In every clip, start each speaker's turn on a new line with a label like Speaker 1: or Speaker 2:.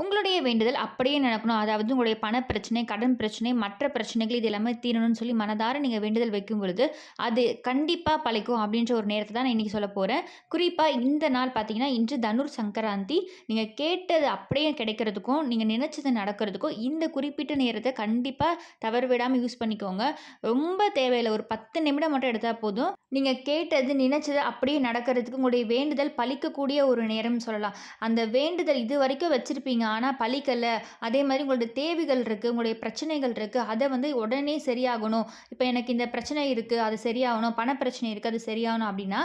Speaker 1: உங்களுடைய வேண்டுதல் அப்படியே நடக்கணும். அதாவது உங்களுடைய பண பிரச்சனை கடன் பிரச்சனை மற்ற பிரச்சனைகள் இது எல்லாமே தீரணும்னு சொல்லி மனதார நீங்கள் வேண்டுதல் வைக்கும் பொழுது அது கண்டிப்பாக பழைக்கும் அப்படின்ற ஒரு நேரத்தை தான் நான் இன்றைக்கி சொல்ல போகிறேன் குறிப்பாக இந்த நாள் பார்த்தீங்கன்னா இன்று தனுர் சங்கராந்தி நீங்கள் கேட்டது அப்படியே கிடைக்கிறதுக்கும் நீங்கள் நினச்சது நடக்கிறதுக்கும் இந்த குறிப்பிட்ட நேரத்தை கண்டிப்பாக தவறு விடாமல் யூஸ் பண்ணிக்கோங்க. ரொம்ப தேவையில்லை. ஒரு பத்து நிமிடம் மட்டும் எடுத்தால் போதும். நீங்கள் கேட்டது நினச்சது அப்படியே நடக்கிறதுக்கு உங்களுடைய வேண்டுதல் பழிக்கக்கூடிய ஒரு நேரம் சொல்லலாம். அந்த வேண்டுதல் இது வரைக்கும் வச்சுருப்பீங்க. ஆனால் பழிக்கலை. அதே மாதிரி உங்களுடைய தேவைகள் இருக்குது உங்களுடைய பிரச்சனைகள் இருக்குது அதை வந்து உடனே சரியாகணும். இப்போ எனக்கு இந்த பிரச்சனை இருக்குது அது சரியாகணும் பண பிரச்சனை இருக்குது அது சரியாகணும் அப்படின்னா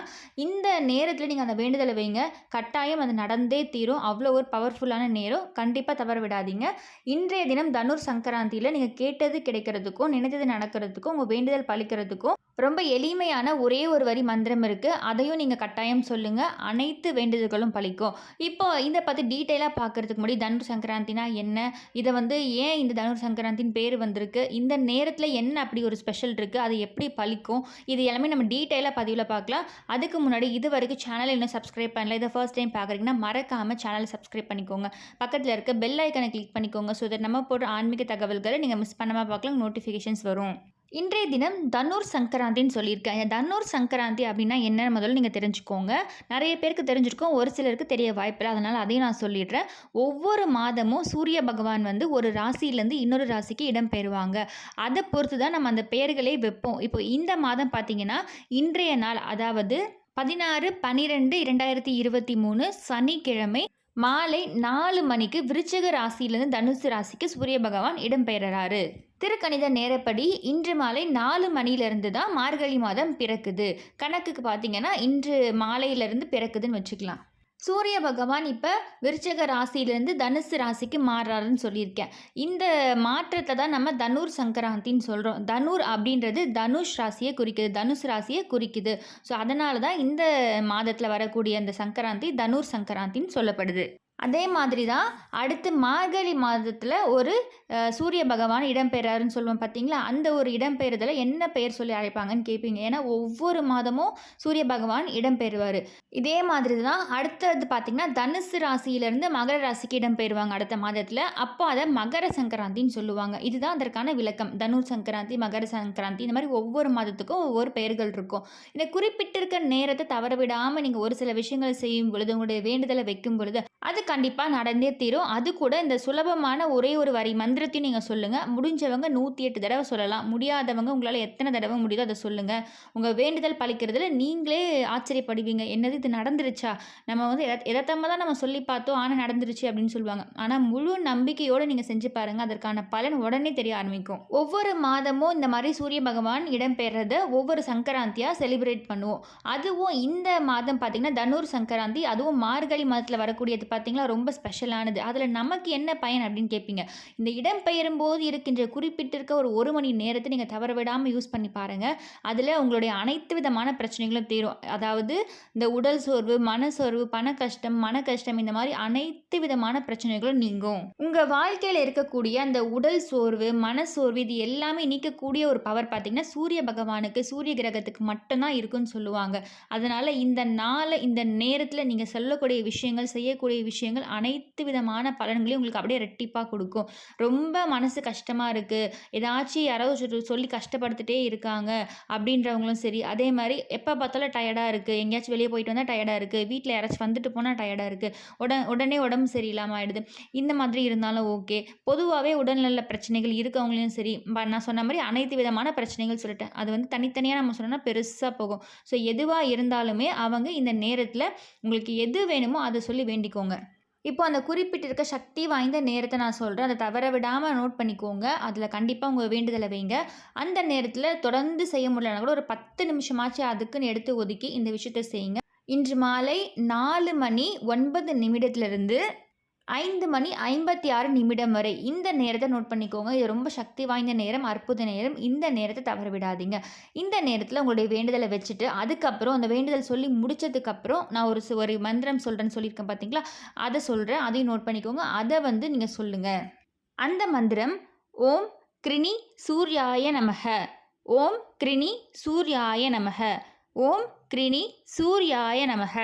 Speaker 1: இந்த நேரத்தில் நீங்கள் அந்த வேண்டுதலை வைங்க. கட்டாயம் அது நடந்தே தீரும். அவ்வளோ ஒரு பவர்ஃபுல்லான நேரம். கண்டிப்பாக தவற விடாதீங்க. இன்றைய தினம் தனுர் சங்கராந்தியில் நீங்கள் கேட்டது கிடைக்கிறதுக்கும் நினைத்தது நடக்கிறதுக்கும் உங்கள் வேண்டுதல் பழிக்கிறதுக்கும் ரொம்ப எளிமையான ஒரே ஒரு வரி மந்திரம் இருக்குது அதையும் நீங்கள் கட்டாயம் சொல்லுங்கள் அனைத்து வேண்டுதல்களும் பழிக்கும் இப்போ இதை பற்றி டீட்டெயிலாக பார்க்குறதுக்கு முன்னாடி தனுர் சங்கராந்தினா என்ன? இதை வந்து ஏன் இந்த தனுர் சங்கராந்தின் பேர் வந்திருக்கு? இந்த நேரத்தில் என்ன அப்படி ஒரு ஸ்பெஷல் இருக்குது அது எப்படி பழிக்கும் இது எல்லாமே நம்ம டீட்டெயிலாக பதிவில் பார்க்கலாம் அதுக்கு முன்னாடி இது வரைக்கும் சேனல் இன்னும் சப்ஸ்கிரைப் பண்ணல. இதை ஃபர்ஸ்ட் டைம் பார்க்குறீங்கன்னா மறக்காமல் சேனலை சப்ஸ்கிரைப் பண்ணிக்கோங்க. பக்கத்தில் இருக்க பெல் ஐக்கனை கிளிக் பண்ணிக்கோங்க. ஸோ தட் நம்ம போடுற ஆன்மீக தகவல்களை நீங்கள் மிஸ் பண்ணாமல் பார்க்கலாம் நோட்டிஃபிகேஷன்ஸ் வரும். இன்றைய தினம் தனுர் சங்கராந்தின்னு சொல்லியிருக்கேன் தன்னூர் சங்கராந்தி அப்படின்னா என்ன முதல்ல நீங்கள் தெரிஞ்சுக்கோங்க. நிறைய பேருக்கு தெரிஞ்சிருக்கோம். ஒரு சிலருக்கு தெரிய வாய்ப்பில்லை. அதனால் அதையும் நான் சொல்லிடுறேன். ஒவ்வொரு மாதமும் சூரிய பகவான் வந்து ஒரு ராசியிலேருந்து இன்னொரு ராசிக்கு இடம் பெறுவாங்க. அதை பொறுத்து தான் நம்ம அந்த பெயர்களே வைப்போம். இப்போ இந்த மாதம் பார்த்தீங்கன்னா இன்றைய நாள் அதாவது பதினாறு பன்னிரெண்டு இரண்டாயிரத்தி இருபத்தி மூணு சனிக்கிழமை மாலை நாலு மணிக்கு விருச்சக ராசியிலேருந்து தனுசு ராசிக்கு சூரிய பகவான் இடம்பெயர்றாரு திருக்கணித நேரப்படி இன்று மாலை நாலு மணிலேருந்து தான் மார்கழி மாதம் பிறக்குது. கணக்குக்கு பார்த்தீங்கன்னா இன்று மாலையிலேருந்து பிறக்குதுன்னு வச்சுக்கலாம். சூரிய பகவான் இப்போ விருச்சக ராசியிலேருந்து தனுசு ராசிக்கு மாறுறாருன்னு சொல்லியிருக்கேன். இந்த மாற்றத்தை தான் நம்ம தனுர் சங்கராந்தின்னு சொல்கிறோம் தனுர் அப்படின்றது தனுஷ் ராசியை குறிக்குது தனுஷ் ராசியை குறிக்குது. ஸோ அதனால தான் இந்த மாதத்தில் வரக்கூடிய அந்த சங்கராந்தி தனுர் சங்கராந்தின்னு சொல்லப்படுது. அதே மாதிரி தான் அடுத்து மார்கழி மாதத்தில் ஒரு சூரிய பகவான் இடம்பெறாருன்னு சொல்லுவோம் பார்த்தீங்களா அந்த ஒரு இடம்பெயர்தலை என்ன பெயர் சொல்லி அழைப்பாங்கன்னு கேட்பீங்க ஏன்னா ஒவ்வொரு மாதமும் சூரிய பகவான் இடம்பெறுவார். இதே மாதிரி தான் அடுத்தது பார்த்திங்கன்னா தனுசு ராசியிலேருந்து மகர ராசிக்கு இடம்பெறுவாங்க அடுத்த மாதத்தில். அப்போ அதை மகர சங்கராந்தின்னு சொல்லுவாங்க. இதுதான் அதற்கான விளக்கம். தனு சங்கராந்தி மகர சங்கராந்தி இந்த மாதிரி ஒவ்வொரு மாதத்துக்கும் ஒவ்வொரு பெயர்கள் இருக்கும். இந்த குறிப்பிட்டிருக்க நேரத்தை தவற விடாமல் நீங்கள் ஒரு சில விஷயங்களை செய்யும் பொழுது உங்களுடைய வேண்டுதலை வைக்கும் பொழுது அது கண்டிப்பாக நடந்தே தீரும். அது கூட இந்த சுலபமான ஒரே ஒரு வரி மந்திரத்தையும் நீங்கள் சொல்லுங்கள் முடிஞ்சவங்க நூற்றி எட்டு தடவை சொல்லலாம். முடியாதவங்க உங்களால் எத்தனை தடவை முடியுதோ அதை சொல்லுங்கள் உங்கள் வேண்டுதல் பழிக்கிறதுல நீங்களே ஆச்சரியப்படுவீங்க. என்னது இது நடந்துருச்சா? நம்ம வந்து எத எதத்தமாக தான் நம்ம சொல்லி பார்த்தோம். ஆனால் நடந்துருச்சு அப்படின்னு சொல்லுவாங்க. ஆனால் முழு நம்பிக்கையோடு நீங்கள் செஞ்சு பாருங்கள் அதற்கான பலன் உடனே தெரிய ஆரம்பிக்கும். ஒவ்வொரு மாதமும் இந்த மாதிரி சூரிய பகவான் இடம்பெறத ஒவ்வொரு சங்கராந்தியாக செலிப்ரேட் பண்ணுவோம். அதுவும் இந்த மாதம் பார்த்திங்கன்னா தனுர் சங்கராந்தி அதுவும் மார்கழி மாதத்தில் வரக்கூடியது பார்த்திங்களா ரொம்ப ஸ்பெஷலானது. அதில் நமக்கு என்ன பயன் அப்படின்னு கேட்பீங்க இந்த இடம்பெயரும் போது இருக்கின்ற குறிப்பிட்டிருக்க ஒரு ஒரு மணி நேரத்தை நீங்கள் தவற விடாமல் யூஸ் பண்ணி பாருங்கள் அதில் உங்களுடைய அனைத்து விதமான பிரச்சனைகளும் தீரும். அதாவது இந்த உடல் சோர்வு மன சோர்வு பண கஷ்டம் மன கஷ்டம் இந்த மாதிரி அனைத்து விதமான பிரச்சனைகளும் நீங்கும். உங்கள் வாழ்க்கையில் இருக்கக்கூடிய அந்த உடல் சோர்வு மன சோர்வு இது எல்லாமே நீக்கக்கூடிய ஒரு பவர் பார்த்தீங்கன்னா சூரிய பகவானுக்கு சூரிய கிரகத்துக்கு மட்டும்தான் இருக்குன்னு சொல்லுவாங்க. அதனால் இந்த நாளை இந்த நேரத்தில் நீங்கள் சொல்லக்கூடிய விஷயங்கள் செய்யக்கூடிய விஷயங்கள் அனைத்து விதமான பலன்களையும் உங்களுக்கு அப்படியே ரெட்டிப்பாக கொடுக்கும். ரொம்ப மனசு கஷ்டமாக இருக்குது ஏதாச்சும் யாராவது சொல்லி- கஷ்டப்படுத்துகிட்டே கஷ்டப்படுத்திட்டே இருக்காங்க அப்படின்றவங்களும் சரி. அதே மாதிரி எப்போ பார்த்தாலும் டயர்டாக இருக்குது எங்கேயாச்சும் வெளியே போயிட்டு வந்தால் டயர்டாக இருக்குது வீட்டில் யாராச்சும் வந்துட்டு போனால் டயர்டாக இருக்குது உட உடனே உடம்பு சரியில்லாமல் ஆகிடுது இந்த மாதிரி இருந்தாலும் ஓகே பொதுவாகவே உடல்நல பிரச்சனைகள் இருக்கவங்களையும் சரி ப- நான் சொன்ன மாதிரி அனைத்து விதமான பிரச்சனைகள் சொல்லிட்டேன். அது வந்து தனித்தனியாக நம்ம சொன்னோம்னா பெருசாக போகும். ஸோ எதுவாக இருந்தாலுமே அவங்க இந்த நேரத்தில் உங்களுக்கு எது வேணுமோ அதை சொல்லி வேண்டிக்கோங்க. இப்போ அந்த குறிப்பிட்டிருக்க சக்தி வாய்ந்த நேரத்தை நான் சொல்கிறேன் அதை தவற விடாமல் நோட் பண்ணிக்கோங்க. அதில் கண்டிப்பாக உங்கள் வேண்டுதலை வைங்க. அந்த நேரத்தில் தொடர்ந்து செய்ய முடியலனா கூட ஒரு பத்து நிமிஷமாச்சு அதுக்குன்னு எடுத்து ஒதுக்கி இந்த விஷயத்தை செய்யுங்க. இன்று மாலை நாலு மணி ஒன்பது நிமிடத்துலேருந்து ஐந்து மணி ஐம்பத்தி ஆறு நிமிடம் வரை. இந்த நேரத்தை நோட் பண்ணிக்கோங்க. இது ரொம்ப சக்தி வாய்ந்த நேரம் அற்புத நேரம். இந்த நேரத்தை தவற விடாதீங்க. இந்த நேரத்தில் உங்களுடைய வேண்டுதலை வச்சுட்டு அதுக்கப்புறம் அந்த வேண்டுதல் சொல்லி முடிச்சதுக்கப்புறம் நான் ஒரு ஒரு மந்திரம் சொல்கிறேன்னு சொல்லியிருக்கேன் பார்த்தீங்களா அதை சொல்கிறேன் அதையும் நோட் பண்ணிக்கோங்க. அதை வந்து நீங்கள் சொல்லுங்கள் அந்த மந்திரம் ஓம் கிருணி சூர்யாய நமக ஓம் கிருணி சூர்யாய நமக ஓம் கிருணி சூர்யாய நமக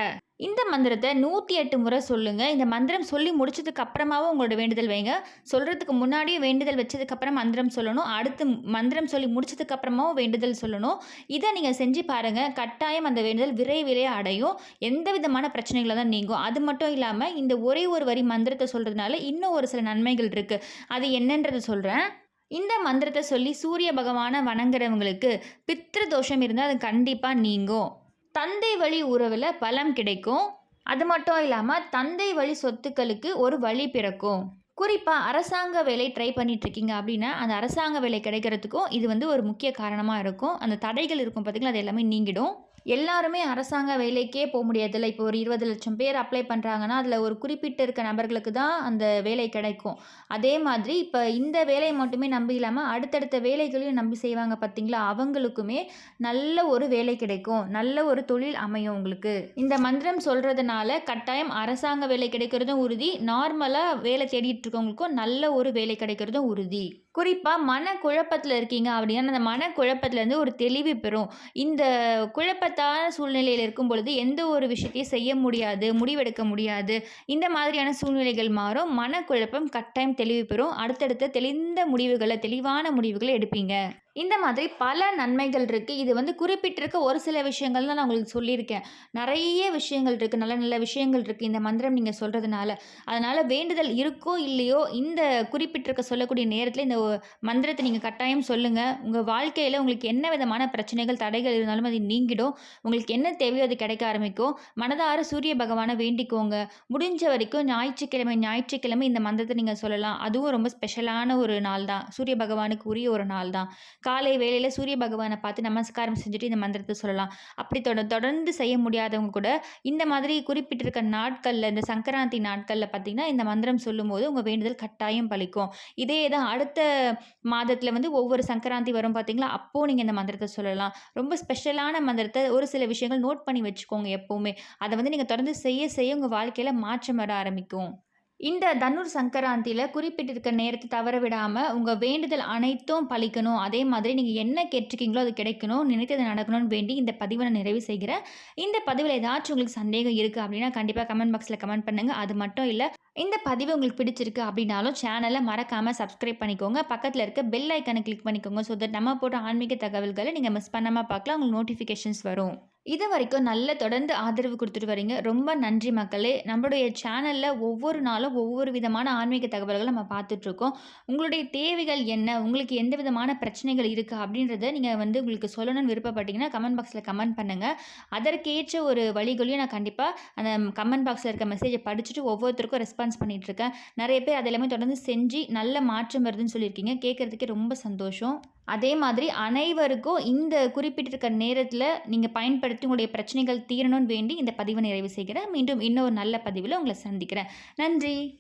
Speaker 1: இந்த மந்திரத்தை நூற்றி எட்டு முறை சொல்லுங்கள் இந்த மந்திரம் சொல்லி முடிச்சதுக்கு அப்புறமாவும் உங்களோட வேண்டுதல் வைங்க. சொல்கிறதுக்கு முன்னாடியே வேண்டுதல் வச்சதுக்கப்புறம் மந்திரம் சொல்லணும். அடுத்து மந்திரம் சொல்லி முடிச்சதுக்கப்புறமாவும் வேண்டுதல் சொல்லணும். இதை நீங்கள் செஞ்சு பாருங்கள் கட்டாயம் அந்த வேண்டுதல் விரைவிலே அடையும். எந்த விதமான பிரச்சனைகளை தான் நீங்கும். அது மட்டும் இல்லாமல் இந்த ஒரே ஒரு வரி மந்திரத்தை சொல்கிறதுனால இன்னும் ஒரு சில நன்மைகள் இருக்குது அது என்னன்றதை சொல்கிறேன் இந்த மந்திரத்தை சொல்லி சூரிய பகவானை வணங்குறவங்களுக்கு பித்ரு தோஷம் இருந்தால் அது கண்டிப்பாக நீங்கும். தந்தை வழி உறவில் பலம் கிடைக்கும். அது மட்டும் இல்லாமல் தந்தை வழி சொத்துக்களுக்கு ஒரு வழி பிறக்கும். குறிப்பாக அரசாங்க வேலை ட்ரை பண்ணிட்டு இருக்கீங்க அப்படின்னா அந்த அரசாங்க வேலை கிடைக்கிறதுக்கும் இது வந்து ஒரு முக்கிய காரணமாக இருக்கும். அந்த தடைகள் இருக்கும் பார்த்தீங்களா அது எல்லாமே நீங்கிடும். எல்லாருமே அரசாங்க வேலைக்கே போக முடியாதுல்ல. இப்போ ஒரு இருபது லட்சம் பேர் அப்ளை பண்ணுறாங்கன்னா அதில் ஒரு குறிப்பிட்ட இருக்க நபர்களுக்கு தான் அந்த வேலை கிடைக்கும். அதே மாதிரி இப்போ இந்த வேலையை மட்டுமே நம்பி இல்லாமல் அடுத்தடுத்த வேலைகளையும் நம்பி செய்வாங்க பார்த்தீங்களா? அவங்களுக்குமே நல்ல ஒரு வேலை கிடைக்கும். நல்ல ஒரு தொழில் அமையும் உங்களுக்கு. இந்த மந்திரம் சொல்கிறதுனால கட்டாயம் அரசாங்க வேலை கிடைக்கிறதும் உறுதி. நார்மலாக வேலை தேடிட்டு இருக்கவங்களுக்கும் நல்ல ஒரு வேலை கிடைக்கிறதும் உறுதி. குறிப்பாக மன குழப்பத்தில் இருக்கீங்க அப்படின்னா அந்த மன குழப்பத்துலேருந்து ஒரு தெளிவு பெறும். இந்த குழப்பத்தான சூழ்நிலையில் இருக்கும் பொழுது எந்த ஒரு விஷயத்தையும் செய்ய முடியாது முடிவெடுக்க முடியாது. இந்த மாதிரியான சூழ்நிலைகள் மாறும். மனக்குழப்பம் கட்டாயம் தெளிவு பெறும். அடுத்தடுத்த தெளிந்த முடிவுகளை தெளிவான முடிவுகளை எடுப்பீங்க. இந்த மாதிரி பல நன்மைகள் இருக்குது இது வந்து குறிப்பிட்டிருக்க ஒரு சில விஷயங்கள் தான் நான் உங்களுக்கு சொல்லியிருக்கேன். நிறைய விஷயங்கள் இருக்குது நல்ல நல்ல விஷயங்கள் இருக்குது இந்த மந்திரம் நீங்கள் சொல்கிறதுனால அதனால் வேண்டுதல் இருக்கோ இல்லையோ இந்த குறிப்பிட்டிருக்க சொல்லக்கூடிய நேரத்தில் இந்த மந்திரத்தை நீங்கள் கட்டாயம் சொல்லுங்கள் உங்கள் வாழ்க்கையில் உங்களுக்கு என்ன விதமான பிரச்சனைகள் தடைகள் இருந்தாலும் அது நீங்கிடும். உங்களுக்கு என்ன தேவையோ அது கிடைக்க ஆரம்பிக்கும். மனதார சூரிய பகவானை வேண்டிக்கோங்க. முடிஞ்ச வரைக்கும் ஞாயிற்றுக்கிழமை ஞாயிற்றுக்கிழமை இந்த மந்திரத்தை நீங்கள் சொல்லலாம். அதுவும் ரொம்ப ஸ்பெஷலான ஒரு நாள் தான். சூரிய பகவானுக்கு உரிய ஒரு நாள் தான். காலை வேளையில் சூரிய பகவானை பார்த்து நமஸ்காரம் செஞ்சுட்டு இந்த மந்திரத்தை சொல்லலாம். அப்படி தொட தொடர்ந்து செய்ய முடியாதவங்க கூட இந்த மாதிரி குறிப்பிட்டிருக்க நாட்களில் இந்த சங்கராந்தி நாட்களில் பார்த்தீங்கன்னா இந்த மந்திரம் சொல்லும்போது உங்கள் வேண்டுதல் கட்டாயம் பலிக்கும். இதே தான் அடுத்த மாதத்தில் வந்து ஒவ்வொரு சங்கராந்தி வரும் பார்த்தீங்களா? அப்போது நீங்கள் இந்த மந்திரத்தை சொல்லலாம். ரொம்ப ஸ்பெஷலான மந்திரத்தை ஒரு சில விஷயங்கள் நோட் பண்ணி வச்சுக்கோங்க எப்போவுமே. அதை வந்து நீங்கள் தொடர்ந்து செய்ய செய்ய உங்கள் வாழ்க்கையில் மாற்றம் வர ஆரம்பிக்கும். இந்த தனுர் சங்கராந்தியில் குறிப்பிட்டிருக்க நேரத்தை தவற விடாமல் உங்கள் வேண்டுதல் அனைத்தும் பழிக்கணும். அதே மாதிரி நீங்கள் என்ன கேட்டிருக்கீங்களோ அது கிடைக்கணும். நினைத்தது நடக்கணும்னு வேண்டி இந்த பதிவை நான் நிறைவு செய்கிறேன். இந்த பதிவில் ஏதாச்சும் உங்களுக்கு சந்தேகம் இருக்குது அப்படின்னா கண்டிப்பாக கமெண்ட் பாக்ஸில் கமெண்ட் பண்ணுங்கள் அது மட்டும் இல்லை இந்த பதிவு உங்களுக்கு பிடிச்சிருக்கு அப்படின்னாலும் சேனலை மறக்காமல் சப்ஸ்கிரைப் பண்ணிக்கோங்க. பக்கத்தில் இருக்க பெல் ஐக்கனை கிளிக் பண்ணிக்கோங்க. ஸோ தட் நம்ம போட்ட ஆன்மீக தகவல்களை நீங்கள் மிஸ் பண்ணாமல் பார்க்கலாம். உங்களுக்கு நோட்டிஃபிகேஷன்ஸ் வரும். இது வரைக்கும் நல்ல தொடர்ந்து ஆதரவு கொடுத்துட்டு வரீங்க ரொம்ப நன்றி மக்களே. நம்மளுடைய சேனலில் ஒவ்வொரு நாளும் ஒவ்வொரு விதமான ஆன்மீக தகவல்களை நம்ம பார்த்துட்ருக்கோம் உங்களுடைய தேவைகள் என்ன? உங்களுக்கு எந்த விதமான பிரச்சனைகள் இருக்குது அப்படின்றத நீங்கள் வந்து உங்களுக்கு சொல்லணும்னு விருப்பப்பட்டீங்கன்னா கமெண்ட் பாக்ஸில் கமெண்ட் பண்ணுங்கள் அதற்கேற்ற ஒரு வழிகளையும் நான் கண்டிப்பாக அந்த கமெண்ட் பாக்ஸில் இருக்க மெசேஜை படிச்சுட்டு ஒவ்வொருத்தருக்கும் ரெஸ்பான்ஸ் பண்ணிகிட்ருக்கேன் நிறைய பேர் அது எல்லாமே தொடர்ந்து செஞ்சு நல்ல மாற்றம் வருதுன்னு சொல்லியிருக்கீங்க. கேட்குறதுக்கே ரொம்ப சந்தோஷம். அதே மாதிரி அனைவருக்கும் இந்த குறிப்பிட்டிருக்க நேரத்தில் நீங்கள் பயன்படுத்தி உங்களுடைய பிரச்சனைகள் தீரணும்னு வேண்டி இந்த பதிவை நிறைவு செய்கிறேன். மீண்டும் இன்னொரு நல்ல பதிவில் உங்களை சந்திக்கிறேன். நன்றி.